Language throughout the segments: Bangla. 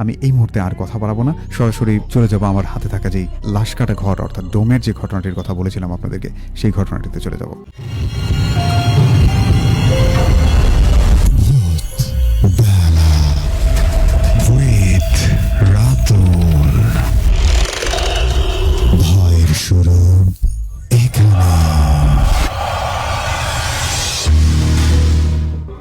আমি এই মুহূর্তে আর কথা বাড়াবো না। সরাসরি চলে যাব আমার হাতে থাকা যেই লাশ কাটা ঘর অর্থাৎ ডোমের যে ঘটনাটির কথা বলেছিলাম আপনাদেরকে সেই ঘটনাটিতে চলে যাব।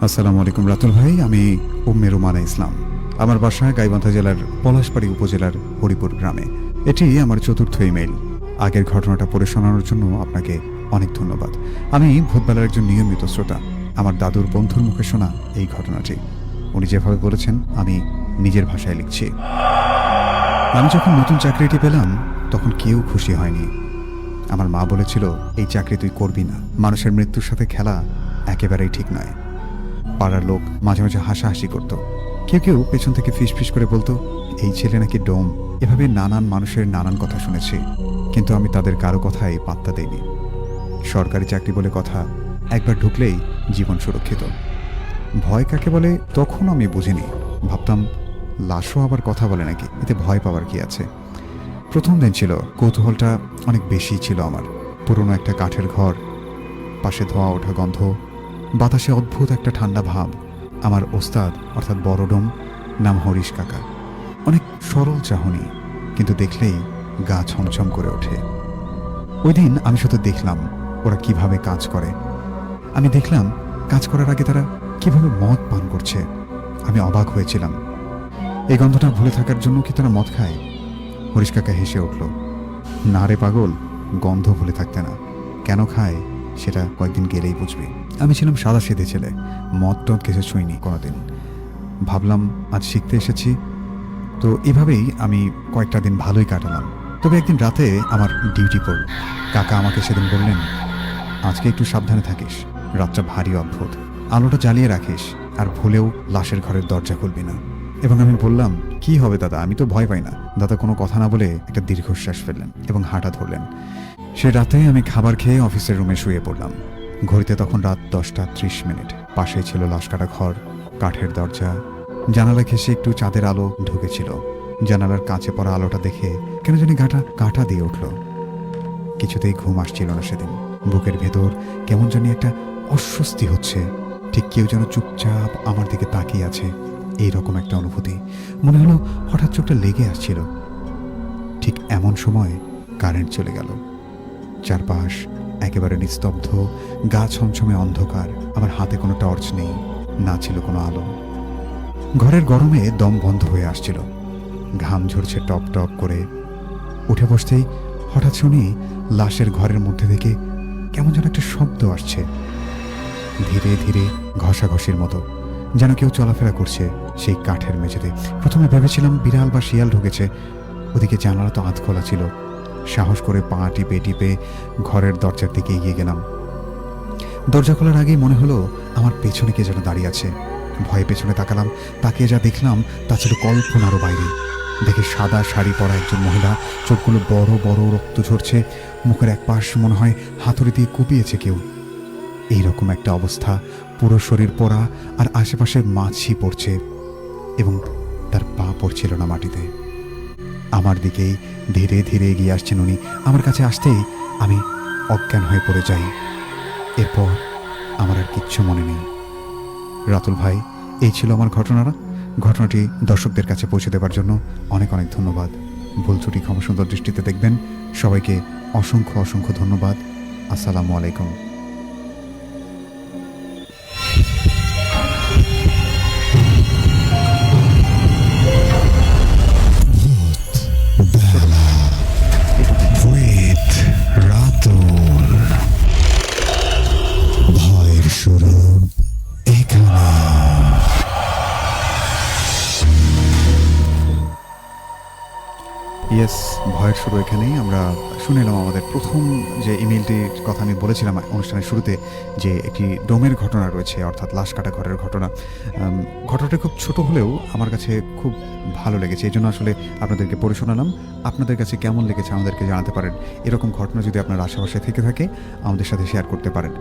আসসালামু আলাইকুম রাতুল ভাই আমি উম্মে রুমানা ইসলাম। আমার বাসা গাইবান্ধা জেলার পলাশবাড়ি উপজেলার হরিপুর গ্রামে। এটি আমার চতুর্থ ইমেইল। আগের ঘটনাটা পড়ে শোনানোর জন্য আপনাকে অনেক ধন্যবাদ। আমি ভূতবেলার একজন নিয়মিত শ্রোতা। আমার দাদুর বন্ধুর মুখে শোনা এই ঘটনাটি। উনি যেভাবে বলেছেন, আমি নিজের ভাষায় লিখছি। আমি যখন নতুন চাকরিটি পেলাম, তখন কেউ খুশি হয়নি। আমার মা বলেছিল, এই চাকরি তুই করবি না। মানুষের মৃত্যুর সাথে খেলা একেবারেই ঠিক নয়। পাড়ার লোক মাঝে মাঝে হাসাহাসি করত। কেউ কেউ পেছন থেকে ফিস ফিস করে বলতো, এই ছেলে নাকি ডোম। এভাবে নানান মানুষের নানান কথা শুনেছি, কিন্তু আমি তাদের কারও কথাই পাত্তা দেইনি। সরকারি চাকরি বলে কথা একবার ঢুকলেই জীবন সুরক্ষিত। ভয় কাকে বলে তখন আমি বুঝিনি। ভাবতাম, লাশও আবার কথা বলে নাকি, এতে ভয় পাওয়ার কি আছে? প্রথম দিন ছিল, কৌতূহলটা অনেক বেশি ছিল আমার। পুরনো একটা কাঠের ঘর, পাশে ধোয়া ওঠা গন্ধ, বাতাসে অদ্ভুত একটা ঠান্ডা ভাব। আমার ওস্তাদ, অর্থাৎ বড়ডোম, নাম হরিশ কাকা। অনেক সরল চাহনি, কিন্তু দেখলেই গা ছমছম করে ওঠে। ওই দিন আমি শুধু দেখলাম ওরা কীভাবে কাজ করে। আমি দেখলাম কাজ করার আগে তারা কীভাবে মদ পান করছে। আমি অবাক হয়েছিলাম। এই গন্ধটা ভুলে থাকার জন্য কি তারা মদ খায়? হরিশ কাকা হেসে উঠল, না রে পাগল, গন্ধ ভুলে থাকতে না। কেন খায়? সেটা কয়েকদিন গেলেই বুঝবি। আমি ছিলাম সাদা সেদে ছেলে, মদ টদ কিছু ছুঁইনি কোনোদিন। ভাবলাম, আজ শিখতে এসেছি। তো এভাবেই আমি কয়েকটা দিন ভালোই কাটালাম। তবে একদিন রাতে আমার ডিউটি পড়ল। কাকা আমাকে সেদিন বললেন, আজকে একটু সাবধানে থাকিস, রাতটা ভারী অদ্ভুত। আলোটা জ্বালিয়ে রাখিস, আর ভুলেও লাশের ঘরের দরজা খুলবি না। এবং আমি বললাম, কি হবে দাদা? আমি তো ভয় পাই না। দাদা কোনো কথা না বলে একটা দীর্ঘশ্বাস ফেললেন এবং হাঁটা ধরলেন। সে রাতে আমি খাবার খেয়ে অফিসের রুমে শুয়ে পড়লাম। ঘড়িতে তখন রাত দশটা ত্রিশ মিনিট। পাশেই ছিল লাশ কাটা ঘর, কাঠের দরজা, জানালা ঘেসে একটু চাঁদের আলো ঢুকেছিল। জানালার কাছে পড়া আলোটা দেখে কেন জানি গাটা কাটা দিয়ে উঠল। কিছুতেই ঘুম আসছিল না সেদিন। বুকের ভেতর কেমন জানি একটা অস্বস্তি হচ্ছে। ঠিক কেউ যেন চুপচাপ আমার দিকে তাকিয়ে আছে। এই রকম একটা অনুভূতি। মনে হলো হঠাৎ চোখটা লেগে আসছিল। ঠিক এমন সময় কারেন্ট চলে গেল। চারপাশ একেবারে নিস্তব্ধ, গা ছমছমে অন্ধকার আমার হাতে কোনো টর্চ নেই, না ছিল কোনো আলো। ঘরের গরমে দম বন্ধ হয়ে আসছিল। ঘাম ঝরছে টপ টপ করে। উঠে বসতেই হঠাৎ শুনি লাশের ঘরের মধ্যে থেকে কেমন যেন একটা শব্দ আসছে। ধীরে ধীরে ঘষাঘষির মতো, যেন কেউ চলাফেরা করছে সেই কাঠের মেঝেতে। প্রথমে ভেবেছিলাম বিড়াল বা শিয়াল ঢুকেছে, ওদিকে জানালা তো আধ খোলা ছিল। সাহস করে পা টিপে টিপে ঘরের দরজার দিকে এগিয়ে গেলাম। দরজা খোলার আগেই মনে হলো আমার পেছনে কে যেন দাঁড়িয়ে আছে। ভয়ে পেছনে তাকালাম তাকে যা দেখলাম তা ছিল কল্পনারও বাইরে। দেখে সাদা শাড়ি পরা একজন মহিলা, চোখগুলো বড় বড় রক্ত ঝরছে, মুখের এক পাশ মনে হয় হাতুড়ি দিয়ে কুপিয়েছে কেউ। এই রকম একটা অবস্থা, পুরো শরীর পরা আর আশেপাশে মাছি পড়ছে এবং তার পা পড়ছিল না মাটিতে। আমার দিকেই ধীরে ধীরে এগিয়ে আসছেন উনি। আমার কাছে আসতেই আমি অজ্ঞান হয়ে পড়ে যাই। এরপর আমার আর কিচ্ছু মনে নেই। রাতুল ভাই, এই ছিল আমার ঘটনাটা। ঘটনাটি দর্শকদের কাছে পৌঁছে দেবার জন্য অনেক অনেক ধন্যবাদ। ভুল ত্রুটি ক্ষমা সুন্দর দৃষ্টিতে দেখবেন। সবাইকে অসংখ্য অসংখ্য ধন্যবাদ। আসসালামু আলাইকুম। ইয়েস ভয়ের শুরু এখানেই আমরা শুনে এলাম আমাদের। প্রথম যে ইমেলটির কথা আমি বলেছিলাম অনুষ্ঠানের শুরুতে যে একটি ডোমের ঘটনা রয়েছে, অর্থাৎ লাশ কাটা ঘরের ঘটনা। ঘটনাটা খুব ছোট হলেও আমার কাছে খুব ভালো লেগেছে। এই জন্য আসলে আপনাদেরকে পড়ে শোনালাম। আপনাদের কাছে কেমন লেগেছে আমাদেরকে জানাতে পারেন। এরকম ঘটনা যদি আপনার আশেপাশে থেকে থাকে, আমাদের সাথে শেয়ার করতে পারেন।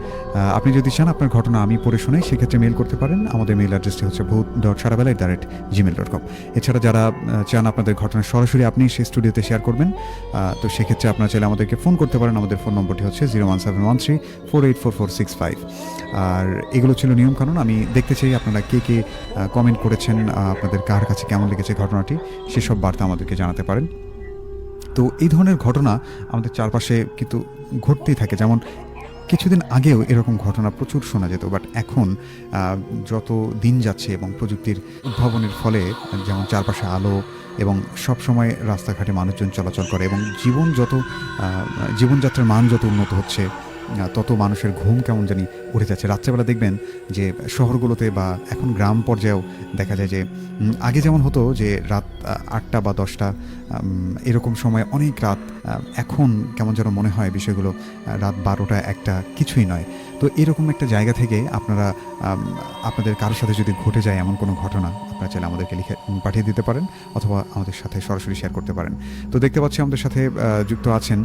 আপনি যদি চান আপনার ঘটনা আমি পড়ে শোনাই সেক্ষেত্রে মেল করতে পারেন। আমাদের মেল অ্যাড্রেসটি হচ্ছে ভূত dot সারাবেলা the rate Gmail dot com এছাড়া যারা চান আপনাদের ঘটনা সরাসরি আপনি সেই স্টুডিওতে শেয়ার করবেন। তো সেক্ষেত্রে আপনারা চাইলে আমাদেরকে ফোন করতে পারেন। আমাদের ফোন নম্বরটি হচ্ছে zero one seven one three four eight four four six five. আর এগুলো ছিল নিয়মকানুন আমি দেখতে চাই আপনারা কে কে কমেন্ট করেছেন আপনাদের কার কাছে কেমন লেগেছে ঘটনাটি, সেসব বার্তা আমাদেরকে জানাতে পারেন। তো এই ধরনের ঘটনা আমাদের চারপাশে কিন্তু ঘটতেই থাকে। যেমন কিছুদিন আগেও এরকম ঘটনা প্রচুর শোনা যেত বাট এখন যত দিন যাচ্ছে এবং প্রযুক্তির উদ্ভাবনের ফলে, যেমন চারপাশে আলো এবং সব সময় রাস্তাঘাটে মানুষজন চলাচল করে এবং জীবন যত জীবনযাত্রার মান যত উন্নত হচ্ছে তত মানুষের ঘুম কেমন জানি উঠে যাচ্ছে। রাত্রেবেলা দেখবেন যে শহরগুলোতে বা এখন গ্রাম পর্যায়েও দেখা যায় যে আগে যেমন হতো যে রাত আটটা বা দশটা এরকম সময় অনেক রাত এখন কেমন যেন মনে হয় বিষয়গুলো রাত বারোটা একটা কিছুই নয়। তো এরকম একটা জায়গা থেকে আপনারা আপনাদের কারোর সাথে যদি ঘটে যায় এমন কোনো ঘটনা, আপনারা চাইলে আমাদেরকে লিখে পাঠিয়ে দিতে পারেন, অথবা আমাদের সাথে সরাসরি শেয়ার করতে পারেন। তো দেখতে পাচ্ছি আমাদের সাথে যুক্ত আছেন